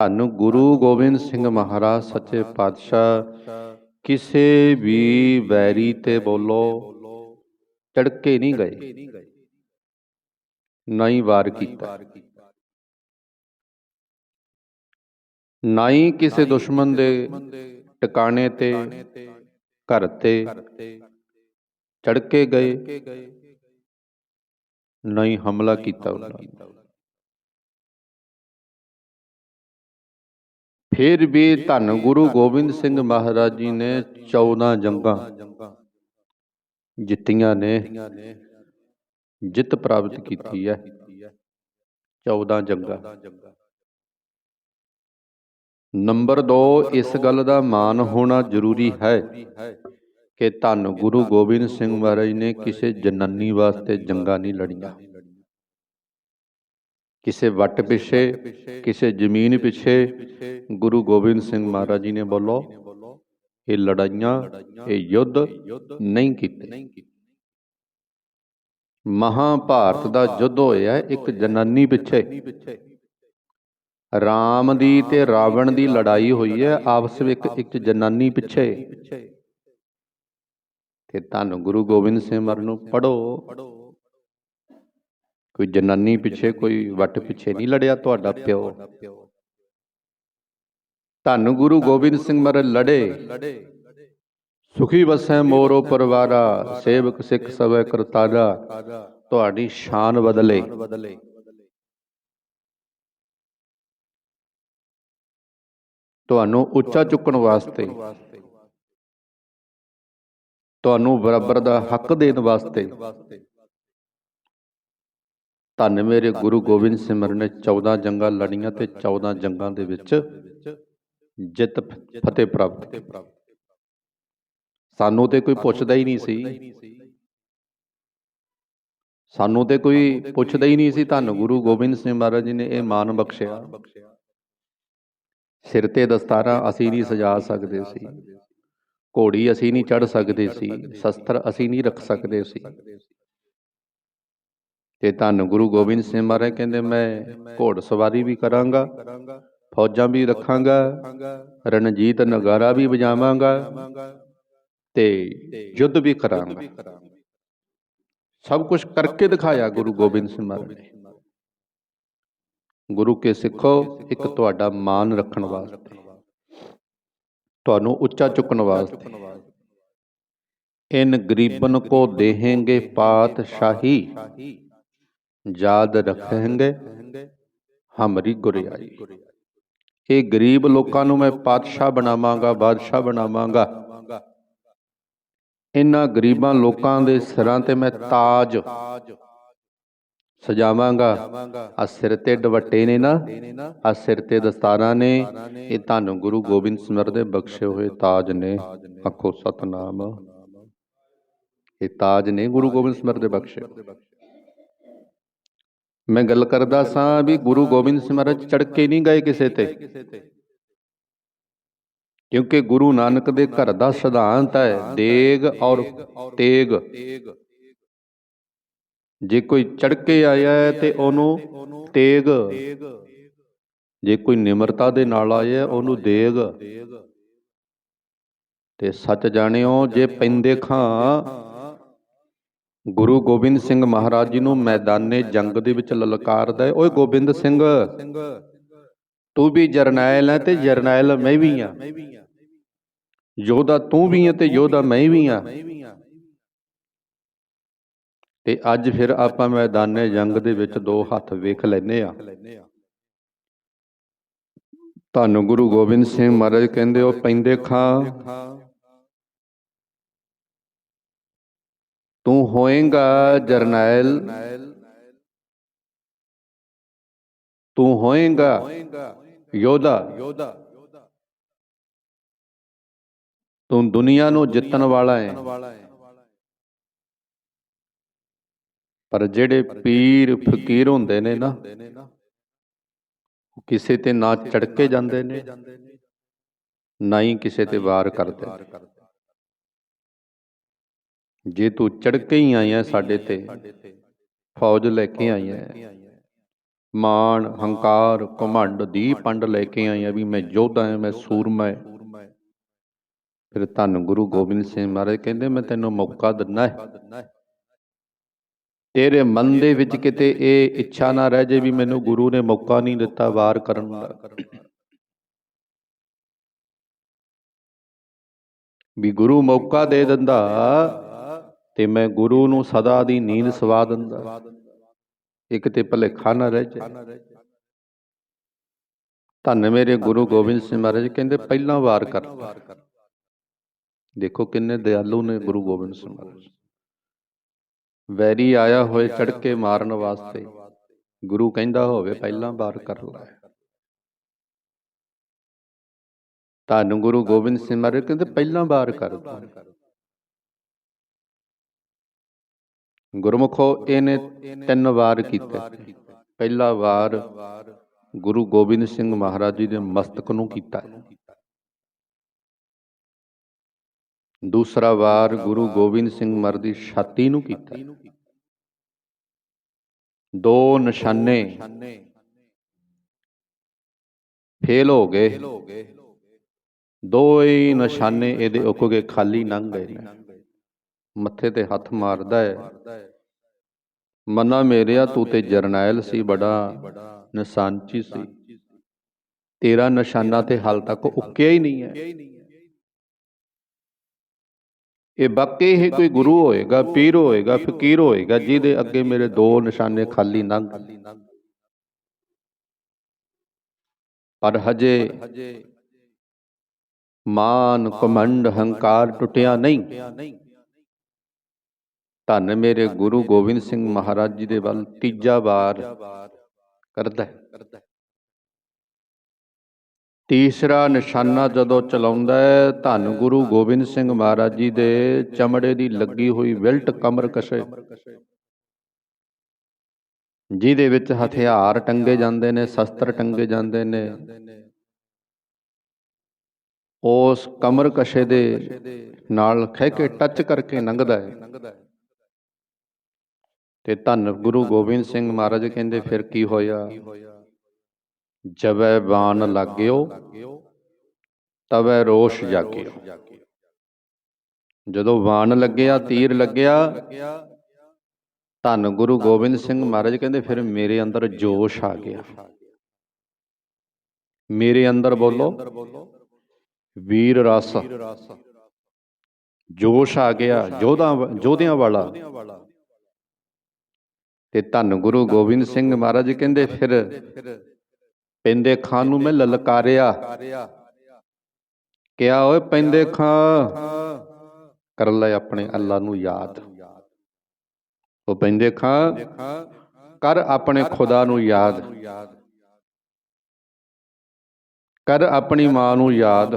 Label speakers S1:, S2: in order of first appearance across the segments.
S1: ਧੰਨ ਗੁਰੂ ਗੋਬਿੰਦ ਸਿੰਘ ਮਹਾਰਾਜ, ਸੱਚੇ ਪਾਤਸ਼ਾਹ, ਕਿਸੇ ਵੀ ਵੈਰੀ ਤੇ ਬੋਲੋ ਚੜਕੇ ਨਹੀਂ ਗਏ। ਨਾ ਹੀ ਵਾਰ ਕੀਤਾ। ਨਾ ਹੀ ਕਿਸੇ ਦੁਸ਼ਮਣ ਦੇ ਟਿਕਾਣੇ ਤੇ, ਘਰ ਤੇ ਚੜਕੇ ਗਏ। ਨਾ ਹਮਲਾ ਕੀਤਾ ਉਹਨਾਂ ਫਿਰ ਵੀ ਧੰਨ ਗੁਰੂ ਗੋਬਿੰਦ ਸਿੰਘ ਮਹਾਰਾਜ ਜੀ ਨੇ 14 ਜੰਗਾਂ ਜਿੱਤੀਆਂ ਨੇ ਜਿੱਤ ਪ੍ਰਾਪਤ ਕੀਤੀ ਹੈ। 14 ਜੰਗਾਂ। ਨੰਬਰ 2 ਇਸ ਗੱਲ ਦਾ ਮਾਣ ਹੋਣਾ ਜ਼ਰੂਰੀ ਹੈ ਕਿ ਧੰਨ ਗੁਰੂ ਗੋਬਿੰਦ ਸਿੰਘ ਮਹਾਰਾਜ ਨੇ ਕਿਸੇ ਜਨਨੀ ਵਾਸਤੇ ਜੰਗਾਂ ਨਹੀਂ ਲੜੀਆਂ। ਕਿਸੇ ਵੱਟ ਪਿੱਛੇ, ਕਿਸੇ ਜ਼ਮੀਨ ਪਿੱਛੇ ਗੁਰੂ ਗੋਬਿੰਦ ਸਿੰਘ ਮਹਾਰਾਜ ਜੀ ਨੇ ਬੋਲੋ, ਇਹ ਲੜਾਈਆਂ, ਇਹ ਯੁੱਧ ਨਹੀਂ ਕੀਤੇ। ਮਹਾਭਾਰਤ ਦਾ ਯੁੱਧ ਹੋਇਆ ਇੱਕ ਜਨਾਨੀ ਪਿੱਛੇ। ਰਾਮ ਦੀ ਤੇ ਰਾਵਣ ਦੀ ਲੜਾਈ ਹੋਈ ਹੈ, ਆਪਸ ਵਿੱਚ ਇੱਕ ਜਨਾਨੀ ਪਿੱਛੇ। ਤੇ ਤੁਹਾਨੂੰ ਗੁਰੂ ਗੋਬਿੰਦ ਸਿੰਘ ਮਹਾਰਾਜ ਨੂੰ ਪੜੋ ਕੋਈ ਜਨਾਨੀ ਪਿੱਛੇ ਕੋਈ ਵੱਟ ਪਿੱਛੇ ਨਹੀਂ ਲੜਿਆ ਤੁਹਾਡਾ ਪਿਓ। ਧੰਨ ਗੁਰੂ ਗੋਬਿੰਦ ਸਿੰਘ ਮਹਾਰਾਜ ਲੜੇ। ਸੁਖੀ ਵਸੈ ਮੋਰੋ ਪਰਵਾਰਾ ਸੇਵਕ ਸਿੱਖ ਸਭੈ ਕਰਤਾਰਾ। ਤੁਹਾਡੀ ਸ਼ਾਨ ਬਦਲੇ। ਤੁਹਾਨੂੰ ਉੱਚਾ ਚੁੱਕਣ ਵਾਸਤੇ। ਤੁਹਾਨੂੰ ਬਰਾਬਰ ਦਾ ਹੱਕ ਦੇਣ ਵਾਸਤੇ। ਧੰਨ ਮੇਰੇ ਗੁਰੂ ਗੋਬਿੰਦ ਸਿੰਘ ਮਹਾਰਾਜ ਨੇ 14 ਜੰਗਾਂ ਲੜੀਆਂ ਤੇ 14 ਜੰਗਾਂ ਦੇ ਵਿੱਚ ਜਿੱਤ ਫਤਿਹ ਪ੍ਰਾਪਤ ਸਾਨੂੰ ਤੇ ਕੋਈ ਪੁੱਛਦਾ ਹੀ ਨਹੀਂ ਸੀ। ਸਾਨੂੰ ਤੇ ਕੋਈ ਪੁੱਛਦਾ ਹੀ ਨਹੀਂ ਸੀ ਧੰਨ ਗੁਰੂ ਗੋਬਿੰਦ ਸਿੰਘ ਮਹਾਰਾਜ ਜੀ ਨੇ ਇਹ ਮਾਨ ਬਖਸ਼ਿਆ। ਸਿਰ ਤੇ ਦਸਤਾਰਾਂ ਅਸੀਂ ਨਹੀਂ ਸਜਾ ਸਕਦੇ ਸੀ। ਘੋੜੀ ਅਸੀਂ ਨਹੀਂ ਚੜ ਸਕਦੇ ਸੀ। ਸ਼ਸਤਰ ਅਸੀਂ ਨਹੀਂ ਰੱਖ ਸਕਦੇ ਸੀ। ਤੇ ਧੰਨ ਗੁਰੂ ਗੋਬਿੰਦ ਸਿੰਘ ਮਹਾਰਾਜ ਕਹਿੰਦੇ, ਮੈਂ ਘੋੜ ਸਵਾਰੀ ਵੀ ਕਰਾਂਗਾ, ਫੌਜਾਂ ਵੀ ਰੱਖਾਂਗਾ, ਰਣਜੀਤ ਨਗਾਰਾ ਵੀ ਵਜਾਵਾਂਗਾ ਤੇ ਯੁੱਧ ਵੀ ਕਰਾਂਗਾ। ਸਭ ਕੁਝ ਕਰਕੇ ਦਿਖਾਇਆ ਗੁਰੂ ਗੋਬਿੰਦ ਸਿੰਘ ਮਹਾਰਾਜ ਨੇ। ਗੁਰੂ ਕੇ ਸਿੱਖੋ, ਇੱਕ ਤੁਹਾਡਾ ਮਾਨ ਰੱਖਣ ਵਾਸਤੇ, ਤੁਹਾਨੂੰ ਉੱਚਾ ਚੁੱਕਣ ਵਾਸਤੇ। ਇਨ ਗਰੀਬਨ ਕੋ ਦੇਹੇਂਗੇ ਪਾਤਸ਼ਾਹੀ। ਯਾਦ ਰੱਖेंगे ਹਮਰੀ ਗੁਰਿਆਈ। ਇਹ ਗਰੀਬ ਲੋਕਾਂ ਨੂੰ ਮੈਂ ਪਾਤਸ਼ਾਹ ਬਣਾਵਾਂਗਾ, ਬਾਦਸ਼ਾਹ ਬਣਾਵਾਂਗਾ। ਇਹਨਾਂ ਗਰੀਬਾਂ ਲੋਕਾਂ ਦੇ ਸਿਰਾਂ ਤੇ ਮੈਂ ਤਾਜ ਸਜਾਵਾਂਗਾ। ਆ ਸਿਰ ਤੇ ਦੁਵੱਟੇ ਨੇ ਨਾ, ਆ ਸਿਰ ਤੇ ਦਸਤਾਰਾਂ ਨੇ, ਇਹ ਤੁਹਾਨੂੰ ਗੁਰੂ ਗੋਬਿੰਦ ਸਿੰਘ ਦੇ ਬਖਸ਼ੇ ਹੋਏ ਤਾਜ ਨੇ। ਆਖੋ ਸਤਨਾਮ। ਇਹ ਤਾਜ ਨੇ ਗੁਰੂ ਗੋਬਿੰਦ ਸਿੰਘ ਦੇ ਬਖਸ਼ੇ। ਮੈਂ ਗੱਲ ਕਰਦਾ ਸਾਂ ਵੀ ਗੁਰੂ ਗੋਬਿੰਦ ਸਿੰਘ ਮਹਾਰਾਜ ਚੜ ਕੇ ਨਹੀਂ ਗਏ ਕਿਸੇ ਤੇ। ਕਿਉਂਕਿ ਗੁਰੂ ਨਾਨਕ ਦੇ ਘਰ ਦਾ ਸਿਧਾਂਤ ਹੈ, ਦੇਗ ਔਰ ਤੇਗ। ਜੇ ਕੋਈ ਚੜ ਕੇ ਆਇਆ ਹੈ ਤੇ ਉਹਨੂੰ ਤੇਗ। ਜੇ ਕੋਈ ਨਿਮਰਤਾ ਦੇ ਨਾਲ ਆਇਆ ਉਹਨੂੰ ਦੇਗ। ਤੇ ਸੱਚ ਜਾਣਿਓ, ਜੇ ਪੈਂਦੇ ਖਾਂ ਗੁਰੂ ਗੋਬਿੰਦ ਸਿੰਘ ਮਹਾਰਾਜ ਜੀ ਨੂੰ ਮੈਦਾਨੇ ਜੰਗ ਦੇ ਵਿੱਚ ਲਲਕਾਰਦਾ ਓਏ ਗੋਬਿੰਦ ਸਿੰਘ, ਤੂੰ ਵੀ ਜਰਨੈਲ ਹੈ ਤੇ ਜਰਨੈਲ ਮੈਂ ਵੀ ਆ। ਯੋਧਾ ਤੂੰ ਵੀ ਹੈ ਤੇ ਯੋਧਾ ਮੈਂ ਵੀ ਆ। ਤੇ ਅੱਜ ਫਿਰ ਆਪਾਂ ਮੈਦਾਨੇ ਜੰਗ ਦੇ ਵਿੱਚ ਦੋ ਹੱਥ ਵੇਖ ਲੈਨੇ ਆ। ਤੁਹਾਨੂੰ ਗੁਰੂ ਗੋਬਿੰਦ ਸਿੰਘ ਮਹਾਰਾਜ ਕਹਿੰਦੇ ਉਹ ਪੈਂਦੇ ਖਾਂ। ਤੂੰ ਹੋਏਗਾ ਜਰਨੈਲ। ਤੂੰ ਹੋਏਗਾ ਯੋਧਾ। ਤੂੰ ਦੁਨੀਆ ਨੂੰ ਜਿੱਤਣ ਵਾਲਾ ਹੈ ਪਰ ਜਿਹੜੇ ਪੀਰ ਫਕੀਰ ਹੁੰਦੇ ਨੇ ਨਾ, ਉਹ ਕਿਸੇ ਤੇ ਨਾ ਚੜਕੇ ਜਾਂਦੇ ਨੇ, ਨਾ ਹੀ ਕਿਸੇ ਤੇ ਵਾਰ ਕਰਦੇ ਨੇ। ਜੇ ਤੂੰ ਚੜ ਕੇ ਹੀ ਆਇਆ ਸਾਡੇ ਤੇ ਫੌਜ ਲੈ ਕੇ ਆਇਆ ਮਾਣ ਹੰਕਾਰ ਘਮੰਡ ਦੀ ਪੰਡ ਲੈ ਕੇ ਆਏ ਆ ਵੀ ਮੈਂ ਯੋਧਾ ਹਾਂ ਮੈਂ ਸੂਰਮਾ ਹਾਂ। ਫਿਰ ਧੰਨ ਗੁਰੂ ਗੋਬਿੰਦ ਸਿੰਘ ਮਹਾਰਾਜ ਕਹਿੰਦੇ ਮੈਂ ਤੈਨੂੰ ਮੌਕਾ ਦਿੰਦਾ ਹੈ। ਤੇਰੇ ਮਨ ਦੇ ਵਿੱਚ ਕਿਤੇ ਇਹ ਇੱਛਾ ਨਾ ਰਹਿ ਜੇ ਵੀ ਮੈਨੂੰ ਗੁਰੂ ਨੇ ਮੌਕਾ ਨਹੀਂ ਦਿੱਤਾ ਵਾਰ ਕਰਨ ਦਾ। ਵੀ ਗੁਰੂ ਮੌਕਾ ਦੇ ਦਿੰਦਾ। ਤੇ ਮੈਂ ਗੁਰੂ ਨੂੰ ਸਦਾ ਦੀ ਨੀਂਦ ਸਵਾ ਦਿੰਦਾ। ਇੱਕ ਤੇ ਭਲੇਖਾ ਨਾ ਰਹਿ ਜਾਏ। ਧੰਨ ਮੇਰੇ ਗੁਰੂ ਗੋਬਿੰਦ ਸਿੰਘ ਮਹਾਰਾਜ, ਕਹਿੰਦੇ ਪਹਿਲਾਂ ਵਾਰ ਕਰ। ਦੇਖੋ ਕਿੰਨੇ ਦਿਆਲੂ ਨੇ ਗੁਰੂ ਗੋਬਿੰਦ ਸਿੰਘ ਮਹਾਰਾਜ। ਵੈਰੀ ਆਇਆ ਹੋਏ ਚੜਕੇ ਮਾਰਨ ਵਾਸਤੇ। ਗੁਰੂ ਕਹਿੰਦਾ ਹੋਵੇ ਪਹਿਲਾਂ ਵਾਰ ਕਰ ਲੈ। ਧੰਨ ਗੁਰੂ ਗੋਬਿੰਦ ਸਿੰਘ ਮਹਾਰਾਜ, ਕਹਿੰਦੇ ਪਹਿਲਾਂ ਵਾਰ ਕਰ ਗੁਰਮੁਖੋ ਇਹਨੇ ਤਿੰਨ ਵਾਰ ਕੀਤਾ। ਪਹਿਲਾ ਵਾਰ ਗੁਰੂ ਗੋਬਿੰਦ ਸਿੰਘ ਮਹਾਰਾਜ ਜੀ ਦੇ ਮਸਤਕ ਨੂੰ ਕੀਤਾ। ਦੂਸਰਾ ਵਾਰ ਗੁਰੂ ਗੋਬਿੰਦ ਸਿੰਘ ਮਰ ਦੀ ਛਾਤੀ ਨੂੰ ਕੀਤਾ। ਦੋ ਨਿਸ਼ਾਨੇ ਫੇਲ ਹੋ ਗਏ। ਦੋ ਹੀ ਨਿਸ਼ਾਨੇ ਇਹਦੇ ਉੱਕ ਕੇ ਖਾਲੀ ਲੰਘ ਗਏ। ਨੇ ਮੱਥੇ ਤੇ ਹੱਥ ਮਾਰਦਾ ਹੈ ਮਨਾ ਮੇਰਿਆ ਤੂੰ ਤੇ ਜਰਨੈਲ ਸੀ, ਬੜਾ ਨਿਸ਼ਾਨਚੀ ਸੀ। ਤੇਰਾ ਨਿਸ਼ਾਨਾ ਤੇ ਹਾਲ ਤੱਕ ਉੱਕਿਆ ਹੀ ਨਹੀਂ ਹੈ। ਇਹ ਵਾਕਈ ਹੀ ਕੋਈ ਗੁਰੂ ਹੋਏਗਾ, ਪੀਰ ਹੋਏਗਾ, ਫਕੀਰ ਹੋਏਗਾ, ਜਿਹਦੇ ਅੱਗੇ ਮੇਰੇ ਦੋ ਨਿਸ਼ਾਨੇ ਖਾਲੀ ਲੰਘ ਪਰ ਹਜੇ ਮਾਨ ਕਮੰਡ ਹੰਕਾਰ ਟੁੱਟਿਆ ਨਹੀਂ। ਧੰਨ ਮੇਰੇ ਗੁਰੂ ਗੋਬਿੰਦ ਸਿੰਘ ਮਹਾਰਾਜ ਜੀ ਦੇ ਵੱਲ ਤੀਜਾ ਵਾਰ ਕਰਦਾ ਹੈ। ਤੀਸਰਾ ਨਿਸ਼ਾਨਾ ਜਦੋਂ ਚਲਾਉਂਦਾ ਹੈ ਧੰਨ ਗੁਰੂ ਗੋਬਿੰਦ ਸਿੰਘ ਮਹਾਰਾਜ ਜੀ ਦੇ ਚਮੜੇ ਦੀ ਲੱਗੀ ਹੋਈ ਵਿਲਟ ਕਮਰ ਕਸ਼ੇ। ਜਿਹਦੇ ਵਿੱਚ ਹਥਿਆਰ ਟੰਗੇ ਜਾਂਦੇ ਨੇ ਸ਼ਸਤਰ ਟੰਗੇ ਜਾਂਦੇ ਨੇ। ਉਸ ਕਮਰ ਕਸ਼ੇ ਦੇ ਨਾਲ ਖਹਿ ਕੇ ਟੱਚ ਕਰਕੇ ਲੰਘਦਾ ਹੈ। ਤੇ ਧੰਨ ਗੁਰੂ ਗੋਬਿੰਦ ਸਿੰਘ ਮਹਾਰਾਜ ਕਹਿੰਦੇ, ਫਿਰ ਕੀ ਹੋਇਆ? ਜਬੈ ਬਾਣ ਲੱਗਿਓ, ਤਵੈ ਰੋਸ਼ ਜਾਗਿਓ। ਜਦੋਂ ਬਾਣ ਲੱਗਿਆ, ਤੀਰ ਲੱਗਿਆ, ਧੰਨ ਗੁਰੂ ਗੋਬਿੰਦ ਸਿੰਘ ਮਹਾਰਾਜ ਕਹਿੰਦੇ, ਫਿਰ ਮੇਰੇ ਅੰਦਰ ਜੋਸ਼ ਆ ਗਿਆ। ਮੇਰੇ ਅੰਦਰ ਬੋਲੋ, ਵੀਰ ਰਸ। ਜੋਸ਼ ਆ ਗਿਆ, ਜੋਧਾਂ ਜੋਧਿਆਂ ਵਾਲਾ। ਤੇ ਧੰਨ ਗੁਰੂ ਗੋਬਿੰਦ ਸਿੰਘ ਮਹਾਰਾਜ ਕਹਿੰਦੇ ਫਿਰ ਪੈਂਦੇ ਖਾਂ ਨੂੰ ਮੈਂ ਲਲਕਾਰਿਆ। ਕਿਹਾ ਓਏ ਪੈਂਦੇ ਖਾਂ। ਕਰ ਲੈ ਆਪਣੇ ਅੱਲਾ ਨੂੰ ਯਾਦ। ਉਹ ਪੈਂਦੇ ਖਾਂ। ਕਰ ਆਪਣੇ ਖੁਦਾ ਨੂੰ ਯਾਦ। ਕਰ ਆਪਣੀ ਮਾਂ ਨੂੰ ਯਾਦ।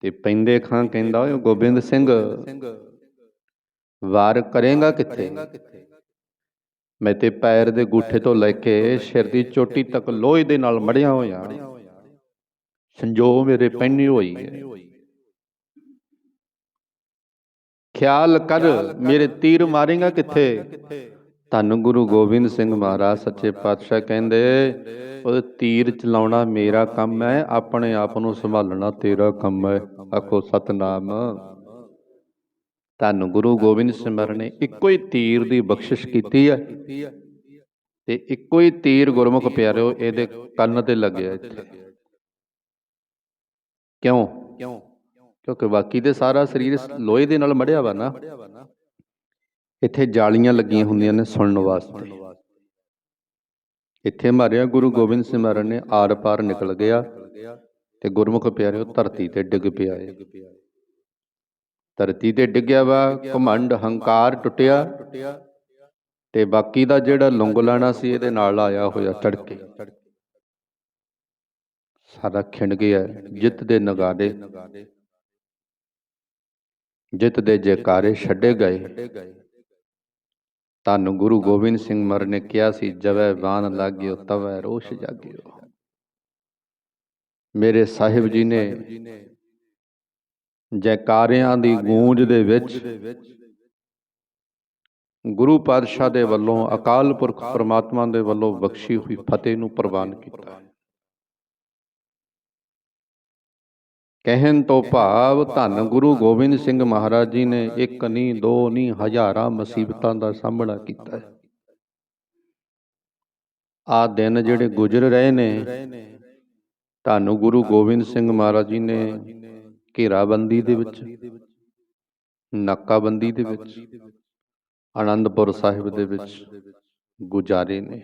S1: ਤੇ ਪੈਂਦੇ ਖਾਂ ਕਹਿੰਦਾ ਓਏ ਗੋਬਿੰਦ ਸਿੰਘ। ਵਾਰ ਕਰੇਗਾ ਕਿੱਥੇ? ਮੈਂ ਤੇ ਪੈਰ ਦੇ ਗੂਠੇ ਤੋਂ ਲੈ ਕੇ ਸਿਰ ਦੀ ਚੋਟੀ ਤੱਕ ਲੋਹੇ ਦੇ ਨਾਲ ਮੜਿਆ ਹੋਇਆ। ਸੰਜੋ ਮੇਰੇ ਪੈਣੀ ਹੋਈ ਹੈ। ਖਿਆਲ ਕਰ ਮੇਰੇ ਤੀਰ ਮਾਰੇਗਾ ਕਿੱਥੇ? ਧੰਨ ਗੁਰੂ ਗੋਬਿੰਦ ਸਿੰਘ ਮਹਾਰਾਜ ਸੱਚੇ ਪਾਤਸ਼ਾਹ ਕਹਿੰਦੇ ਉਹ ਤੀਰ ਚਲਾਉਣਾ ਮੇਰਾ ਕੰਮ ਹੈ ਆਪਣੇ ਆਪ ਨੂੰ ਸੰਭਾਲਣਾ ਤੇਰਾ ਕੰਮ ਹੈ। ਆਖੋ ਸਤਨਾਮ। ਧੰਨ ਗੁਰੂ ਗੋਬਿੰਦ ਸਿੰਘ ਨੇ ਇੱਕੋ ਹੀ ਤੀਰ ਦੀ ਬਖਸ਼ਿਸ਼ ਕੀਤੀ ਹੈ ਤੇ ਇੱਕੋ ਹੀ ਤੀਰ ਗੁਰਮੁਖ ਪਿਆਰਿਓ ਇਹਦੇ ਕੰਨ ਤੇ ਲੱਗਿਆ ਇੱਥੇ। ਕਿਉਂ? ਕਿਉਂਕਿ ਬਾਕੀ ਦੇ ਸਾਰਾ ਸਰੀਰ ਲੋਹੇ ਦੇ ਨਾਲ ਮੜਿਆ ਵਾ ਨਾ। ਇੱਥੇ ਜਾਲੀਆਂ ਲੱਗੀਆਂ ਹੁੰਦੀਆਂ ਨੇ ਸੁਣਨ ਵਾਸਤੇ। ਇੱਥੇ ਮਾਰਿਆ ਗੁਰੂ ਗੋਬਿੰਦ ਸਿੰਘ ਮਹਾਰਾਜ ਨੇ ਆਰ ਪਾਰ ਨਿਕਲ ਗਿਆ ਤੇ ਗੁਰਮੁਖ ਪਿਆਰਿਓ ਧਰਤੀ ਤੇ ਡਿੱਗ ਪਿਆ ਏ। ਧਰਤੀ ਤੇ ਡਿੱਗਿਆ ਵਾ, ਘਮੰਡ, ਹੰਕਾਰ ਟੁੱਟਿਆ ਤੇ ਬਾਕੀ ਦਾ ਜਿਹੜਾ ਲੰਗ ਲਾਣਾ ਸੀ ਇਹਦੇ ਨਾਲ ਆਇਆ ਹੋਇਆ ਤੜਕੇ। ਸਾਰਾ ਖਿੰਡ ਗਿਆ, ਜਿੱਤ ਦੇ ਨਗਾੜੇ ਜਿੱਤ ਦੇ ਜੈਕਾਰੇ ਛੱਡੇ ਗਏ। ਧੰਨ ਗੁਰੂ ਗੋਬਿੰਦ ਸਿੰਘ ਮਰ ਨੇ ਕਿਹਾ ਸੀ, ਜਵੈ ਬਾਣ ਲਾਗਿਓ, ਤਵੈ ਰੋਸ਼ ਜਾਗਿਓ। ਮੇਰੇ ਸਾਹਿਬ ਜੀ ਨੇ ਜੈਕਾਰਿਆਂ ਦੀ ਗੂੰਜ ਦੇ ਵਿੱਚ ਗੁਰੂ ਪਾਤਸ਼ਾਹ ਦੇ ਵੱਲੋਂ ਅਕਾਲ ਪੁਰਖ ਪ੍ਰਮਾਤਮਾ ਦੇ ਵੱਲੋਂ ਬਖਸ਼ੀ ਹੋਈ ਫਤਿਹ ਨੂੰ ਪ੍ਰਵਾਨ ਕੀਤਾ ਹੈ। ਕਹਿਣ ਤੋਂ ਭਾਵ ਧੰਨ ਗੁਰੂ ਗੋਬਿੰਦ ਸਿੰਘ ਮਹਾਰਾਜ ਜੀ ਨੇ ਇੱਕ ਨਹੀਂ ਦੋ ਨਹੀਂ ਹਜ਼ਾਰਾਂ ਮੁਸੀਬਤਾਂ ਦਾ ਸਾਹਮਣਾ ਕੀਤਾ ਹੈ। ਆ ਦਿਨ ਜਿਹੜੇ ਗੁਜ਼ਰ ਰਹੇ ਨੇ ਧੰਨ ਗੁਰੂ ਗੋਬਿੰਦ ਸਿੰਘ ਮਹਾਰਾਜ ਜੀ ਨੇ ਘੇਰਾਬੰਦੀ ਦੇ ਵਿੱਚ ਨਾਕਾਬੰਦੀ ਦੇ ਵਿੱਚ ਆਨੰਦਪੁਰ ਸਾਹਿਬ ਦੇ ਵਿੱਚ ਗੁਜ਼ਾਰੇ ਨੇ।